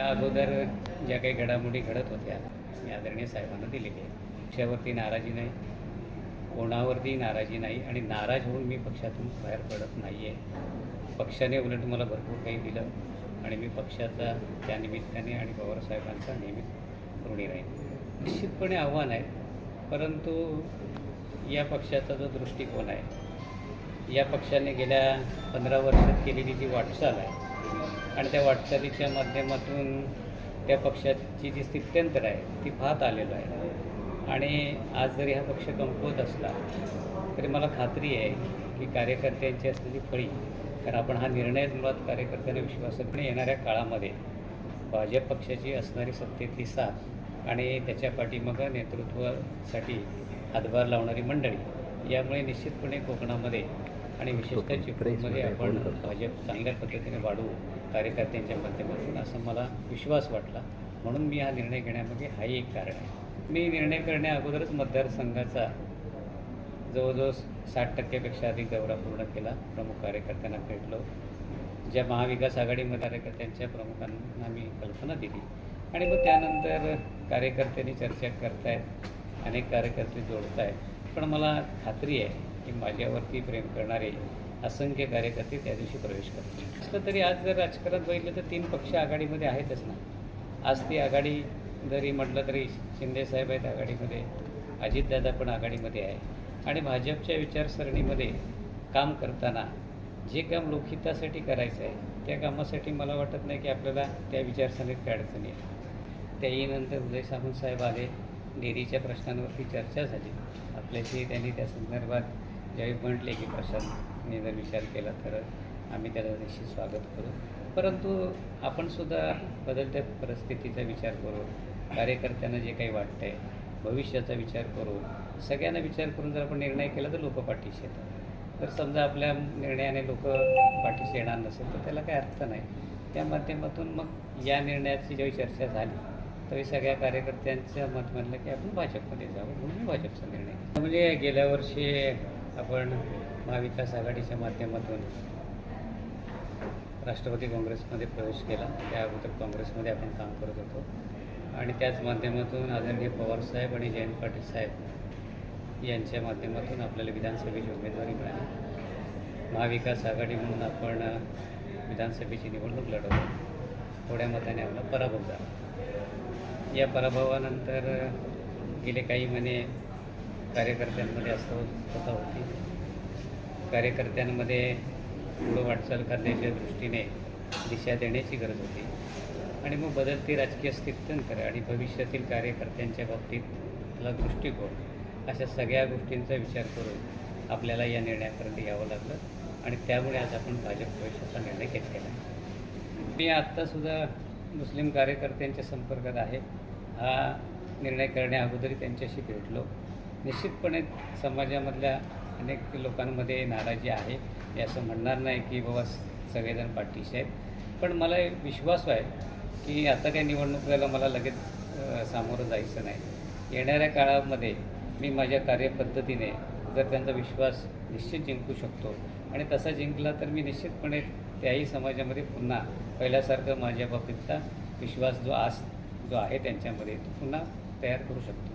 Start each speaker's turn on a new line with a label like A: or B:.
A: या अगोदर ज्या काही घडामोडी घडत होत्या मी आदरणीय साहेबांना दिलेली आहे पक्षावरती नाराजी नाही कोणावरती नाराजी नाही आणि नाराज होऊन मी पक्षातून बाहेर पडत नाही आहे पक्षाने उलट मला भरपूर काही दिलं आणि मी पक्षाचा त्या निमित्ताने आणि पवारसाहेबांचा नेहमीच ऋणी राहील निश्चितपणे आव्हान आहे परंतु या पक्षाचा जो दृष्टिकोन आहे या पक्षाने गेल्या पंधरा वर्षात केलेली जी वाटचाल आहे आणि त्या वाटचालीच्या माध्यमातून त्या पक्षाची जी स्थित्यंतर आहे ती पाहत आलेलो आहे. आणि आज जरी हा पक्ष कमकुवत असला तरी मला खात्री आहे की कार्यकर्त्यांची असलेली फळी कारण आपण हा निर्णय मुळात कार्यकर्त्यांना विश्वासाने येणाऱ्या काळामध्ये भाजप पक्षाची असणारी सत्तेतली साथ आणि त्याच्या पाठीमागं नेतृत्वासाठी हातभार लावणारी मंडळी यामुळे निश्चितपणे कोकणामध्ये आणि विशेषतः चिपळूणमध्ये आपण भाजप चांगल्या पद्धतीने वाढवू कार्यकर्त्यांच्या माध्यमातून असं मला विश्वास वाटला. म्हणून मी हा निर्णय घेण्यामागे हाही एक कारण आहे. मी निर्णय करण्या अगोदरच मतदारसंघाचा जवळजवळ साठ टक्क्यापेक्षा अधिक दौरा पूर्ण केला. प्रमुख कार्यकर्त्यांना भेटलो. ज्या महाविकास आघाडीमध्ये कार्यकर्त्यांच्या प्रमुखांना मी कल्पना दिली. आणि मग त्यानंतर कार्यकर्त्यांनी चर्चा करतायत अनेक कार्यकर्ते जोडत आहेत पण मला खात्री आहे की माझ्यावरती प्रेम करणारे असंख्य कार्यकर्ते त्या दिवशी प्रवेश करतात. तर तरी आज जर राजकारणात बघितलं तर तीन पक्ष आघाडीमध्ये आहेतच ना. आज ती आघाडी जरी म्हटलं तरी शिंदेसाहेब आहेत आघाडीमध्ये अजितदादा पण आघाडीमध्ये आहे. आणि भाजपच्या विचारसरणीमध्ये काम करताना जे काम लोकहितासाठी करायचं आहे त्या कामासाठी मला वाटत नाही की आपल्याला त्या विचारसरणीत काय अडचणी आहे त्याहीनंतर उदय सामंत साहेब आले डेअरीच्या प्रश्नांवरती चर्चा झाली. आपल्याशी त्यांनी त्या संदर्भात ज्यावेळी म्हटले की प्रशांतने जर विचार केला तर आम्ही त्याला निश्चित स्वागत करू. परंतु आपणसुद्धा बदलत्या परिस्थितीचा विचार करू कार्यकर्त्यांना जे काही वाटतं आहे भविष्याचा विचार करू सगळ्यांना विचार करून जर आपण निर्णय केला तर लोक पाठीशी येतात. तर समजा आपल्या निर्णयाने लोक पाठीशी येणार नसेल तर त्याला काही अर्थ नाही. त्या माध्यमातून मग या निर्णयाची जेव्हा चर्चा झाली त्यावेळी सगळ्या कार्यकर्त्यांचं मत म्हणलं की आपण भाजपमध्ये जावं म्हणून भाजपचा निर्णय म्हणजे गेल्या वर्षी आपण महाविकास आघाडीच्या माध्यमातून राष्ट्रवादी काँग्रेसमध्ये प्रवेश केला. त्या अगोदर काँग्रेसमध्ये आपण काम करत होतो. आणि त्याच माध्यमातून आदरणीय पवारसाहेब आणि जयंत पाटील साहेब यांच्या माध्यमातून आपल्याला विधानसभेची उमेदवारी मिळाली. महाविकास आघाडी म्हणून आपण विधानसभेची निवडणूक लढवली. थोड्या मताने आपला पराभव झाला. या पराभवानंतर गेले काही महिने कार्यकर्त्यांमध्ये अस्वस्थता होती. कार्यकर्त्यांमध्ये पुढं वाटचाल करण्याच्या दृष्टीने दिशा देण्याची गरज होती. आणि मग बदलती राजकीय स्थित्यंतर आणि भविष्यातील कार्यकर्त्यांच्या बाबतीतला दृष्टिकोन अशा सगळ्या गोष्टींचा विचार करून आपल्याला या निर्णयापर्यंत यावं लागलं आणि त्यामुळे आज आपण भाजप प्रवेशाचा निर्णय घेतलेला मी आत्तासुद्धा मुस्लिम कार्यकर्त्यांच्या संपर्कात आहे. हा निर्णय करण्या अगोदरही त्यांच्याशी भेटलो. निश्चितपणे समाजामधल्या अनेक लोकांमध्ये नाराजी आहे. हे असं म्हणणार नाही की बाबा सगळेजण पाठीशी आहेत. पण मला विश्वास आहे की आता काही निवडणुकीला मला लगेच सामोरं जायचं नाही. येणाऱ्या काळामध्ये मी माझ्या कार्यपद्धतीने जर त्यांचा विश्वास निश्चित जिंकू शकतो आणि तसा जिंकला तर मी निश्चितपणे त्याही समाजामध्ये पुन्हा पहिल्यासारखं माझ्या बाबतीतला विश्वास जो आस जो आहे त्यांच्यामध्ये तो पुन्हा तयार करू शकतो.